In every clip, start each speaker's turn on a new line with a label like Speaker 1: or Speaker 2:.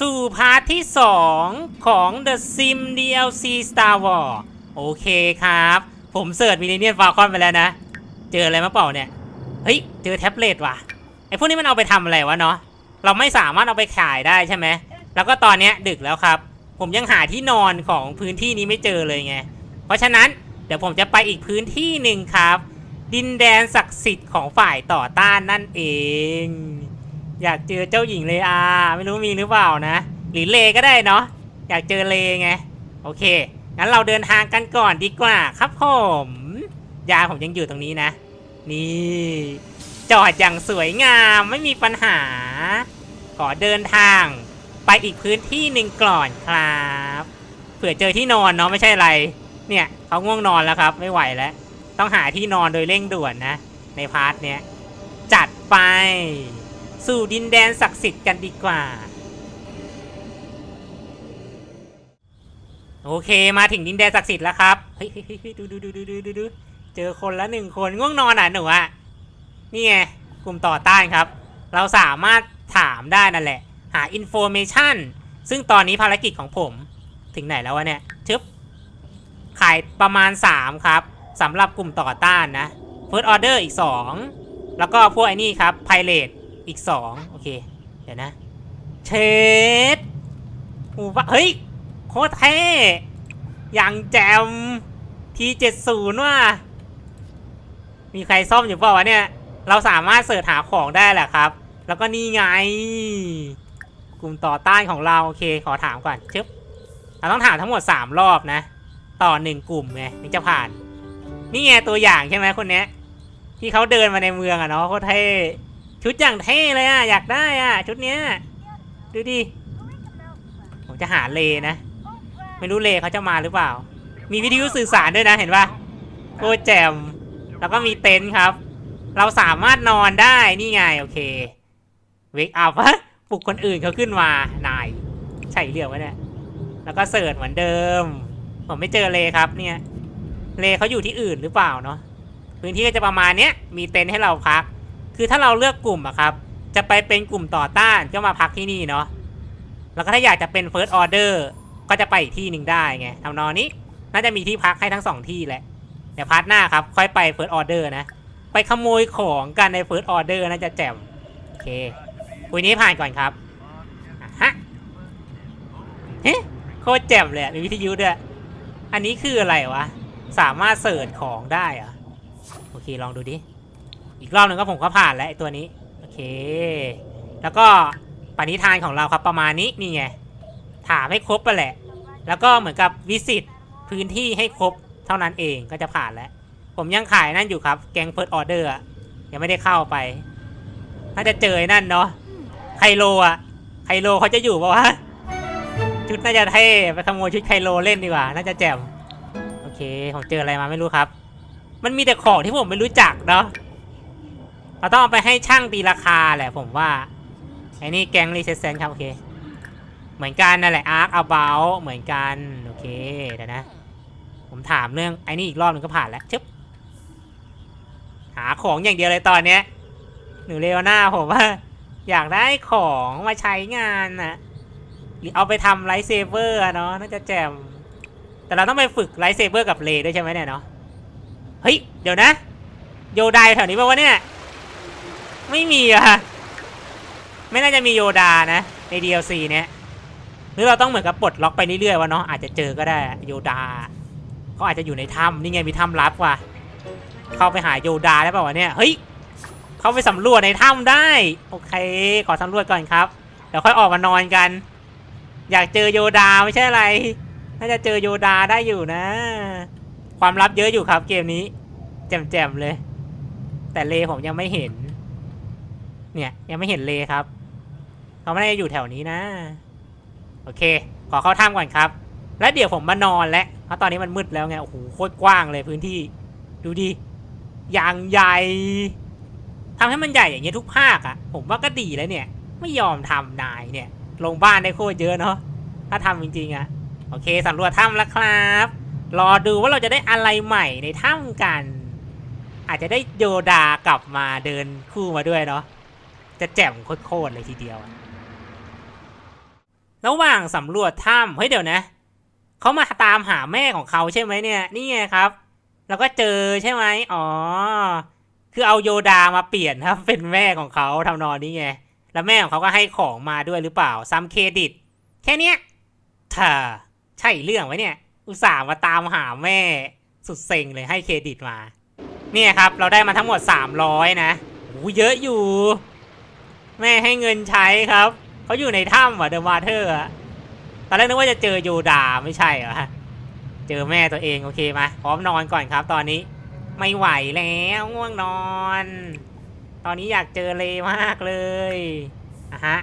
Speaker 1: สู่พาร์ทที่ 2 ของ The Sim DLC Star Wars โอเคครับ ผมเสิร์ชมิเลเนียนฟาคอนไปแล้วนะ เจออะไรมาเปล่าเนี่ย เฮ้ย เจอแท็บเล็ตว่ะ ไอพวกนี้มันเอาไปทำอะไรวะเนาะ เราไม่สามารถเอาไปขายได้ใช่ไหม แล้วก็ตอนเนี้ยดึกแล้วครับ ผมยังหาที่นอนของพื้นที่นี้ไม่เจอเลยไง เพราะฉะนั้นเดี๋ยวผมจะไปอีกพื้นที่หนึ่งครับ ดินแดนศักดิ์สิทธิ์ของฝ่ายต่อต้านนั่นเอง อยากเจอเจ้าหญิงเลอาไม่รู้มีหรือเปล่านะ หรือเลก็ได้เนาะอยากเจอเลไงโอเคงั้นเราเดินทางกันก่อนดีกว่าครับผมยาผมยังอยู่ตรงนี้นะ นี่ จอดอย่างสวยงามไม่มีปัญหา ขอเดินทางไปอีกพื้นที่หนึ่งก่อนครับเผื่อเจอที่นอนเนาะไม่ใช่อะไร เนี่ยเขาง่วงนอนแล้วครับ ไม่ไหวแล้ว ต้องหาที่นอนโดยเร่งด่วนนะ ในพาร์ทเนี้ยจัดไป สู่ดินแดนศักดิ์สิทธิ์กันดีกว่า โอเคมาถึงดินแดนศักดิ์สิทธิ์แล้วครับเฮ้ยดูดูดูดูดูดูดูเจอคนละหนึ่งคนง่วงนอนอะหนูอะนี่ไงกลุ่มต่อต้านครับ เราสามารถถามได้นั่นแหละ หาอินโฟเมชันซึ่งตอนนี้ภารกิจของผมถึงไหนแล้ววะเนี่ยชึบขายประมาณ 3 ครับสำหรับกลุ่มต่อต้านนะ First Order อีก 2 แล้วก็พวกไอ้นี่ครับ Pirate อีก2โอเค เดี๋ยวนะ เชดหูว่าเฮ้ย โคตรเท่อย่างแจม T70 ว่ะมีใครซ่อมอยู่เปล่าวะเนี่ย เราสามารถเสิร์ชหาของได้แหละครับ แล้วก็นี่ไง กลุ่มต่อต้านของเรา โอเค ขอถามก่อนชึบเราต้องถามทั้งหมด 3 รอบนะ ต่อหนึ่งกลุ่มไงถึงจะผ่าน นี่ไงตัวอย่างใช่ไหมคนเนี้ยที่เขาเดินมาในเมืองอะเนาะโคตรเท่ ชุดอย่างเท่เลยอะ อยากได้อะ ชุดเนี้ย ดูดิ ผมจะหาเลนะ ไม่รู้เลเขาจะมาหรือเปล่า มีวิทยุสื่อสารด้วยนะ เห็นปะโคตรแจมแล้วก็มีเต็นท์ครับ เราสามารถนอนได้นี่ไง โอเค เวกอัพะปลุกคนอื่นเขาขึ้นมานาย ใช่เรื่องวะเนี่ย แล้วก็เสิร์ชเหมือนเดิม ผมไม่เจอเลครับเนี่ย เลเขาอยู่ที่อื่นหรือเปล่าเนาะพื้นที่ก็จะประมาณเนี้ย มีเต็นท์ให้เราพัก คือถ้าเราเลือกกลุ่มอะครับ จะไปเป็นกลุ่มต่อต้านก็มาพักที่นี่เนาะแล้วก็ถ้าอยากจะเป็น First Order ก็จะไปอีกที่หนึ่งได้ไงทำนองนี้น่าจะมีที่พักให้ทั้งสองที่แหละเดี๋ยวพาร์ทหน้าครับ ค่อยไป First Order นะ ไปขโมยของกันใน First Order น่าจะแจ่มโอเคคุยนี้ผ่านก่อนครับฮะเฮ้โคตรแจ่มเลยมีวิทยุด้วยอันนี้คืออะไรวะ สามารถเสิร์ชของได้เหรอะโอเค ลองดูดิ อีกรอบหนึ่งก็ผมก็ผ่านแล้วไอ้ตัวนี้ โอเค แล้วก็ปณิธานของเราครับประมาณนี้นี่ไงถามให้ครบไปแหละ แล้วก็เหมือนกับวิสิตพื้นที่ให้ครบเท่านั้นเองก็จะผ่านแล้ว ผมยังขายนั่นอยู่ครับ แกงเฟิร์สออเดอร์ยังไม่ได้เข้าไปน่าจะเจอไอ้นั่นเนาะไคโลอะไคโลเขาจะอยู่ปะวะชุดน่าจะเท่ไปขโมยชุดไคโลเล่นดีกว่า น่าจะแจ่มโอเคผมเจออะไรมาไม่รู้ครับ มันมีแต่ของที่ผมไม่รู้จักเนาะ เราต้องเอาไปให้ช่างตีราคาแหละผมว่าไอ้นี่แกงรีเซสเซนครับโอเคเหมือนกันนั่นแหละอาร์คอาเบลเหมือนกันโอเคเดี๋ยวนะ ผมถามเรื่องไอ้นี่อีกรอบนึงก็ผ่านแล้วชึบหาของอย่างเดียวเลยตอนเนี้ยหนูเลวหน้าผมว่า อยากได้ของมาใช้งานนะหรือเอาไปทำไลท์เซเบอร์เนาะน่าจะแจ่มแต่เราต้องไปฝึกไลท์เซเบอร์กับเลด้วยใช่ไหมเนี่ยเนาะเฮ้ยเดี๋ยวนะ โยไดแถวนี้ป่าวะเนี่ย ไม่มีอะไม่น่าจะมีโยดานะ ใน DLC เนี้ยหรือเราต้องเหมือนกับปลดล็อกไปเรื่อยๆวะเนาะอาจจะเจอก็ได้โยดาเขาอาจจะอยู่ในถ้ำนี่ไงมีถ้ำลับว่ะเข้าไปหาโยดาได้ป่าวะเนี่ยเฮ้ยเข้าไปสำรวจในถ้ำได้ โอเค ขอสำรวจก่อนครับเดี๋ยวค่อยออกมานอนกัน อยากเจอโยดาไม่ใช่อะไรน่าจะเจอโยดาได้อยู่นะ ความลับเยอะอยู่ครับเกมนี้แจ่มๆเลย แต่เลผมยังไม่เห็น เนี่ย ยังไม่เห็นเลครับเขาไม่ได้อยู่แถวนี้นะ โอเค ขอเข้าถ้ำก่อนครับ แล้วเดี๋ยวผมมานอนแล้วเพราะตอนนี้มันมืดแล้วไงโอ้โหโคตรกว้างเลยพื้นที่ ดูดิอย่างใหญ่ทำให้มันใหญ่อย่างเงี้ยทุกภาคอะผมว่าก็ดีแล้วเนี่ย ไม่ยอมทำนายเนี่ย ลงบ้านได้โคตรเยอะเนาะถ้าทำจริงๆอะโอเคสำรวจถ้ำแล้วครับ รอดูว่าเราจะได้อะไรใหม่ในถ้ำกัน อาจจะได้โยดากลับมาเดินคู่มาด้วยเนาะ จะแจ่มโคตรเลยทีเดียว ระหว่างสำรวจถ้ำเฮ้ยเดี๋ยวนะ เขามาตามหาแม่ของเขาใช่ไหมเนี่ย นี่ไงครับ แล้วก็เจอใช่ไหมอ๋อ คือเอาโยดามาเปลี่ยนครับ เป็นแม่ของเขาทำนองนี้ไง แล้วแม่ของเขาก็ให้ของมาด้วยหรือเปล่า ซ้ำเครดิต แค่เนี้ยเธอใช่เรื่องไหมเนี่ย อุตส่าห์มาตามหาแม่ สุดเซ็งเลยให้เครดิตมา เนี่ยครับ เราได้มาทั้งหมด 300 นะโอ้เยอะอยู่ แม่ให้เงินใช้ครับ เขาอยู่ในถ้ำอะเดอะมาเธอร์อะตอนแรกนึกว่าจะเจอโยดาไม่ใช่เหรอเจอแม่ตัวเองโอเคมาพร้อมนอนก่อนครับ ตอนนี้ไม่ไหวแล้วง่วงนอน ตอนนี้อยากเจอเลมากเลยอะฮะ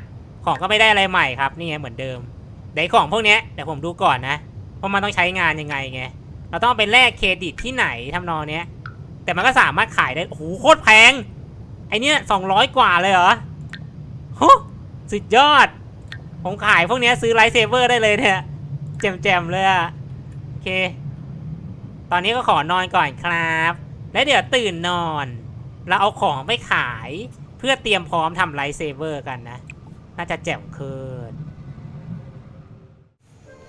Speaker 1: ของก็ไม่ได้อะไรใหม่ครับนี่ไงเหมือนเดิมเดี๋ยวของพวกเนี้ยเดี๋ยวผมดูก่อนนะว่ามันต้องใช้งานยังไงไงเราต้องไปแลกเครดิตที่ไหนทำนองเนี้ย แต่มันก็สามารถขายได้โอ้โหโคตรแพงไอเนี้ยสองร้อยกว่าเลยเหรอ โหสุดยอด ผมขายพวกนี้ซื้อไลท์เซเวอร์ได้เลยเนี่ยแจมๆเลยอะโอเค ตอนนี้ก็ขอนอนก่อนครับ แล้วเดี๋ยวตื่นนอน เราเอาของไปขายเพื่อเตรียมพร้อมทำไลท์เซเวอร์กันนะ น่าจะแจ่มคืน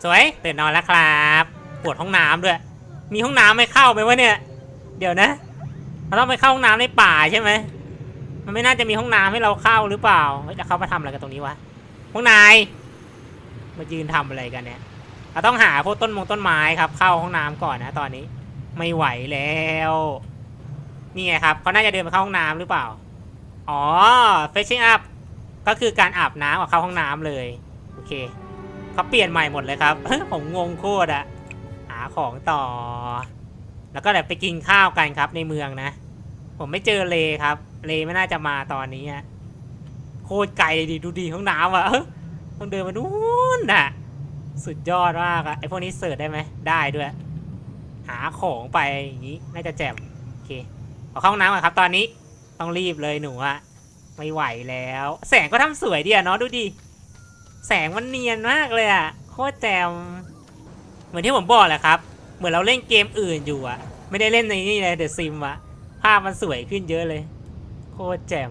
Speaker 1: สวยตื่นนอนแล้วครับปวดห้องน้ำด้วย มีห้องน้ำไม่เข้าไหมวะเนี่ย เดี๋ยวนะเราต้องไปเข้าห้องน้ำในป่าใช่ไหม มันไม่น่าจะมีห้องน้ำให้เราเข้าหรือเปล่าเฮ้ยจะเข้ามาทำอะไรกันตรงนี้วะพวกนายมายืนทำอะไรกันเนี่ยเราต้องหาพวกต้นมงต้นไม้ครับ เข้าห้องน้ำก่อนนะ ตอนนี้ ไม่ไหวแล้วนี่ไงครับเขาน่าจะเดินไปเข้าห้องน้ำหรือเปล่า อ๋อ fetching up ก็คือการอาบน้ำกับเข้าห้องน้ำเลยโอเคเขาเปลี่ยนใหม่หมดเลยครับ ผมงงโคตรอะหาของต่อ แล้วก็แบบไปกินข้าวกันครับในเมืองนะ ผมไม่เจอเลครับ เลไม่น่าจะมาตอนนี้อะโคตรไกลเลยดิดูดีห้องน้ำอะต้องเดินมานู่นน่ะ สุดยอดมากอะไอพวกนี้เสิร์ชได้ไหมได้ด้วย หาของไปอย่างนี้น่าจะแจ่มโอเคขอเข้าห้องน้ำก่อนครับ ตอนนี้ต้องรีบเลยหนูอะไม่ไหวแล้ว แสงก็ทำสวยดีอะเนาะดูดิแสงมันเนียนมากเลยอะโคตรแจ่มเหมือนที่ผมบอกแหละครับ เหมือนเราเล่นเกมอื่นอยู่อะไม่ได้เล่นในนี่เลยเดอะซิมอะภาพมันสวยขึ้นเยอะเลย โคตรแจ่ม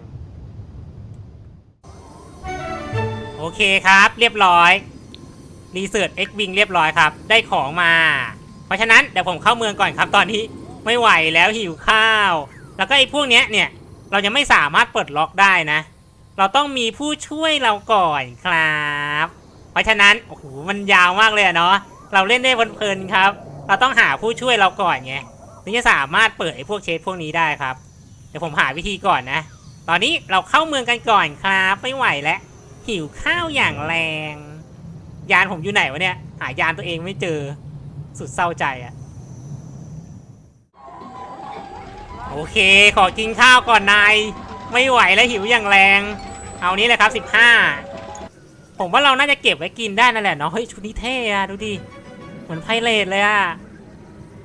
Speaker 1: โอเคครับ เรียบร้อยรีเสิร์ชเอ็กวิงเรียบร้อยครับ ได้ของมา เพราะฉะนั้นเดี๋ยวผมเข้าเมืองก่อนครับ ตอนนี้ไม่ไหวแล้วหิวข้าว แล้วก็ไอ้พวกเนี้ยเนี่ย เรายังไม่สามารถเปิดล็อกได้นะ เราต้องมีผู้ช่วยเราก่อนครับ เพราะฉะนั้นโอ้โหมันยาวมากเลยเนาะเราเล่นได้เพลินๆครับ เราต้องหาผู้ช่วยเราก่อนไงถึงจะสามารถเปิดไอ้พวกเชดพวกนี้ได้ครับ ดี๋ยวผมหาวิธีก่อนนะ ตอนนี้เราเข้าเมืองกันก่อนครับ ไม่ไหวแล้วหิวข้าวอย่างแรง ยานผมอยู่ไหนวะเนี่ย หายานตัวเองไม่เจอ สุดเศร้าใจอะโอเค ขอกินข้าวก่อนนาย ไม่ไหวแล้วหิวอย่างแรง เอานี้เลยครับ 15 ผมว่าเราน่าจะเก็บไว้กินได้นั่นแหละเนาะ เฮ้ยชุดนี้เท่อะดูดิ เหมือนไพเรตเลยอะ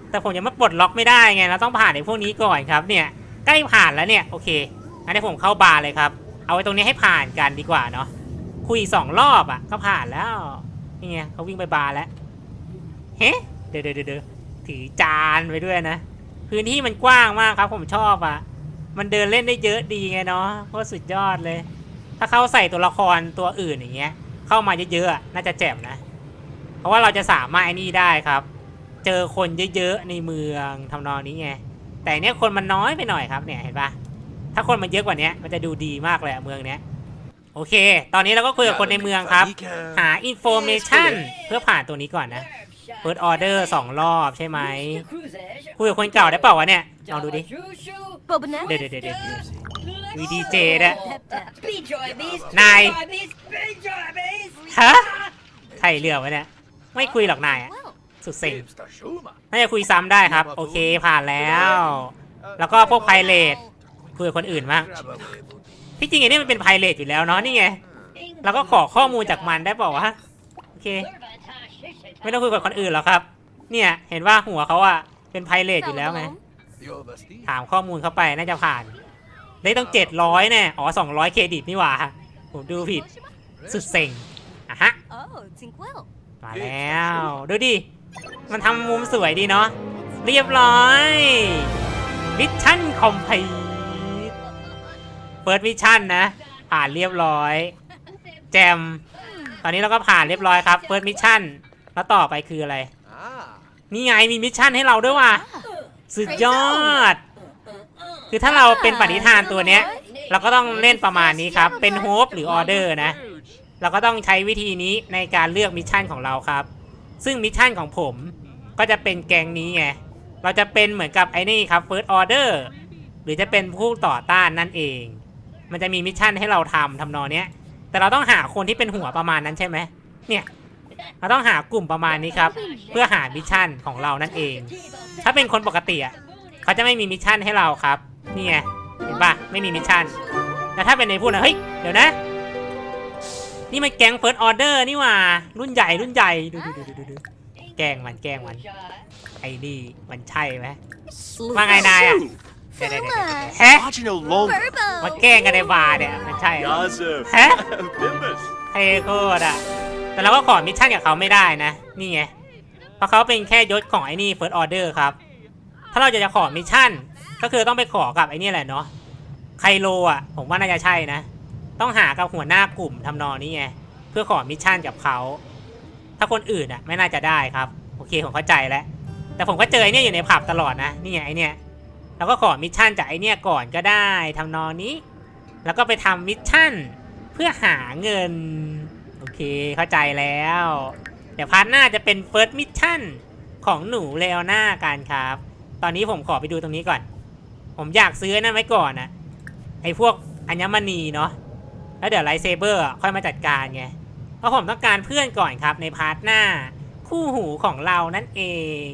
Speaker 1: แต่ผมยังไม่ปลดล็อกไม่ได้ไง เราต้องผ่านในพวกนี้ก่อนครับเนี่ย ใกล้ผ่านแล้วเนี่ย โอเคงั้นให้ผมเข้าบาร์เลยครับ เอาไว้ตรงนี้ให้ผ่านกันดีกว่าเนาะคุยสองรอบอะ ก็ผ่านแล้วนี่ไงเขาวิ่งไปบาร์แล้วเฮ้เดี๋ยวเดี๋ยวเดี๋ยวถือจานไปด้วยนะ พื้นที่มันกว้างมากครับผมชอบอะ มันเดินเล่นได้เยอะดีไงเนาะโคตรสุดยอดเลย ถ้าเขาใส่ตัวละครตัวอื่นอย่างเงี้ย เข้ามาเยอะๆน่าจะแจ่มนะ เพราะว่าเราจะสามารถไอ้นี่ได้ครับ เจอคนเยอะๆในเมืองทำนองนี้ไง แต่เนี้ยคนมันน้อยไปหน่อยครับเนี่ยเห็นปะถ้าคนมันเยอะกว่านี้มันจะดูดีมากเลยอะเมืองเนี้ยโอเค ตอนนี้เราก็คุยกับคนในเมืองครับ หาอินโฟเมชันเพื่อผ่านตัวนี้ก่อนนะเปิดออเดอร์สองรอบใช่ไหมคุยกับคนเก่าได้เปล่าวะเนี่ยลองดูดิ
Speaker 2: Bobinette?
Speaker 1: เดี๋ยวเดี๋ยวเดี๋ยวเดี๋ยวมีดีเจด้วย
Speaker 2: Nine.
Speaker 1: นายฮะใครเลือกวะเนี่ย ไม่คุยหรอกนายอะ
Speaker 2: Well,
Speaker 1: สุดเซ็งน่าจะคุยซ้ำได้ครับ โอเคผ่านแล้ว แล้วก็พวกไพเรตคุยกับคนอื่นบ้างที่จริงไอ้นี่มันเป็นไพเรตอยู่แล้วเนาะนี่ไงเราก็ขอข้อมูลจากมันได้เปล่าวะโอเค ไม่ต้องคุยกับคนอื่นหรอกครับ เนี่ยเห็นว่าหัวเขาอะเป็นไพเรตอยู่แล้วไงถามข้อมูลเข้าไปน่าจะผ่าน ได้ต้องเจ็ดร้อยแน่อ๋อสองร้อยเครดิตนี่หว่าผมดูผิดสุดเซ็งอะฮะ
Speaker 2: Oh, think well.
Speaker 1: มาแล้ว ดูดิ มันทำมุมสวยดีเนาะเรียบร้อยมิชชั่นคอมพลีทเปิดมิชชั่นนะ ผ่านเรียบร้อย แจม ตอนนี้เราก็ผ่านเรียบร้อยครับเฟิร์สมิชชั่นแล้วต่อไปคืออะไร นี่ไงมีมิชชั่นให้เราด้วยว่ะสุดยอด คือถ้าเราเป็นปณิธานตัวเนี้ย เราก็ต้องเล่นประมาณนี้ครับ เป็นโฮปหรือออเดอร์นะ เราก็ต้องใช้วิธีนี้ในการเลือกมิชชั่นของเราครับ ซึ่งมิชชั่นของผมก็จะเป็นแกงนี้ไง เราจะเป็นเหมือนกับไอ้นี่ครับ First Order หรือจะเป็นผู้ต่อต้านนั่นเอง มันจะมีมิชชั่นให้เราทำทำนองเนี้ย แต่เราต้องหาคนที่เป็นหัวประมาณนั้นใช่ไหม เนี่ย เราต้องหากลุ่มประมาณนี้ครับ เพื่อหามิชชั่นของเรานั่นเอง ถ้าเป็นคนปกติอะเขาจะไม่มีมิชชั่นให้เราครับ นี่ไง เห็นปะไม่มีมิชชั่น แต่ถ้าเป็นในพูดนะเฮ้ย เดี๋ยวนะ นี่มันแก๊งเฟิร์สออเดอร์นี่หว่า รุ่นใหญ่รุ่นใหญ่ดูดูดูดูดูแกล้งมันแกล้งมัน ไอ้นี่มันใช่ไหมว่าไงนายอะเดี๋ยวเดี๋ยวเดี๋ยวเดี๋ยวแฮะ
Speaker 3: Marginal long.
Speaker 1: มาแกล้งกันในบาร์เนี่ยมันใช่เหรอ
Speaker 3: Yazım.
Speaker 1: He?
Speaker 3: Bimbus.
Speaker 1: เท่โคตรอะแต่เราก็ขอมิชชั่นกับเขาไม่ได้นะ นี่ไง เพราะเขาเป็นแค่ยศของไอ้นี่ First Order ครับ ถ้าเราจะจะขอมิชชั่น ก็คือต้องไปขอกับไอ้นี่แหละเนาะ ไคโลอะผมว่าน่าจะใช่นะ ต้องหากับหัวหน้ากลุ่มทำนองนี้ไงเพื่อขอมิชชั่นกับเขาถ้าคนอื่นอะไม่น่าจะได้ครับโอเคผมเข้าใจแล้วแต่ผมก็เจอไอ้เนี่ยอยู่ในผับตลอดนะนี่ไงไอเนี่ยเราก็ขอมิชชั่นจากไอเนี่ยก่อนก็ได้ทำนองนี้ แล้วก็ไปทำมิชชั่นเพื่อหาเงินโอเคเข้าใจแล้ว เดี๋ยวพาร์ทหน้าจะเป็นเฟิร์สมิชชั่นของหนูเลโอน่ากันครับ ตอนนี้ผมขอไปดูตรงนี้ก่อน ผมอยากซื้อนั่นไว้ก่อนนะไอพวกอัญมณีเนาะ แล้วเดี๋ยวไลท์เซเบอร์ค่อยมาจัดการไง เพราะผมต้องการเพื่อนก่อนครับในพาร์ทหน้า คู่หูของเรานั่นเอง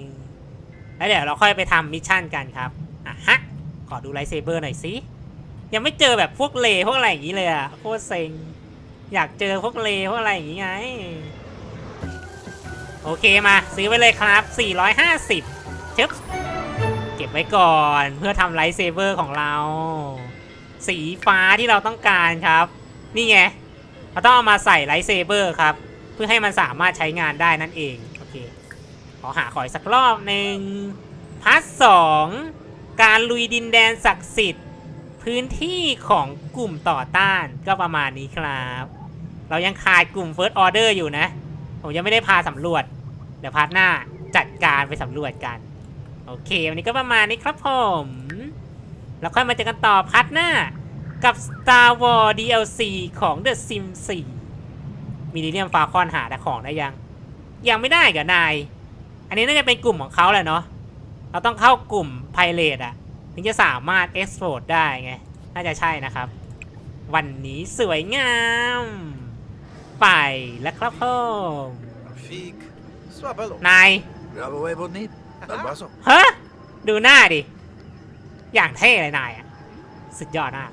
Speaker 1: แล้วเดี๋ยวเราค่อยไปทำมิชชั่นกันครับอะฮะ ขอดูไลท์เซเบอร์หน่อยสิยังไม่เจอแบบพวกเลพวกอะไรอย่างนี้เลยอะโคตรเซ็งอยากเจอพวกเลพวกอะไรอย่างนี้ไง โอเคมาซื้อไปเลยครับ 450 ชึบ เก็บไว้ก่อนเพื่อทำไลท์เซเบอร์ของเรา สีฟ้าที่เราต้องการครับ นี่ไงเราต้องเอามาใส่ไลท์เซเบอร์ครับ เพื่อให้มันสามารถใช้งานได้นั่นเอง โอเค ขอหาขอยสักรอบหนึ่งพาร์ทสองการลุยดินแดนศักดิ์สิทธิ์ พื้นที่ของกลุ่มต่อต้านก็ประมาณนี้ครับ เรายังขาดกลุ่ม First Order อยู่นะ ผมยังไม่ได้พาสำรวจ เดี๋ยวพาร์ทหน้าจัดการไปสำรวจกัน โอเค วันนี้ก็ประมาณนี้ครับผม แล้วค่อยมาเจอกันต่อพาร์ทหน้า กับ Star Wars DLC ของ The Sims 4 Millennium Falcon หาแต่ของได้ยัง ยังไม่ได้กับนาย อันนี้น่าจะเป็นกลุ่มของเขาแหละเนาะเราต้องเข้ากลุ่ม Pirate อะถึงจะสามารถ Export ได้ไง น่าจะใช่นะครับ วันนี้สวยงาม ไปแล้วครับพ่อ
Speaker 4: คน
Speaker 1: นายฮะดูหน้าดิ อย่างเท่เลยนายอะสุดยอดมาก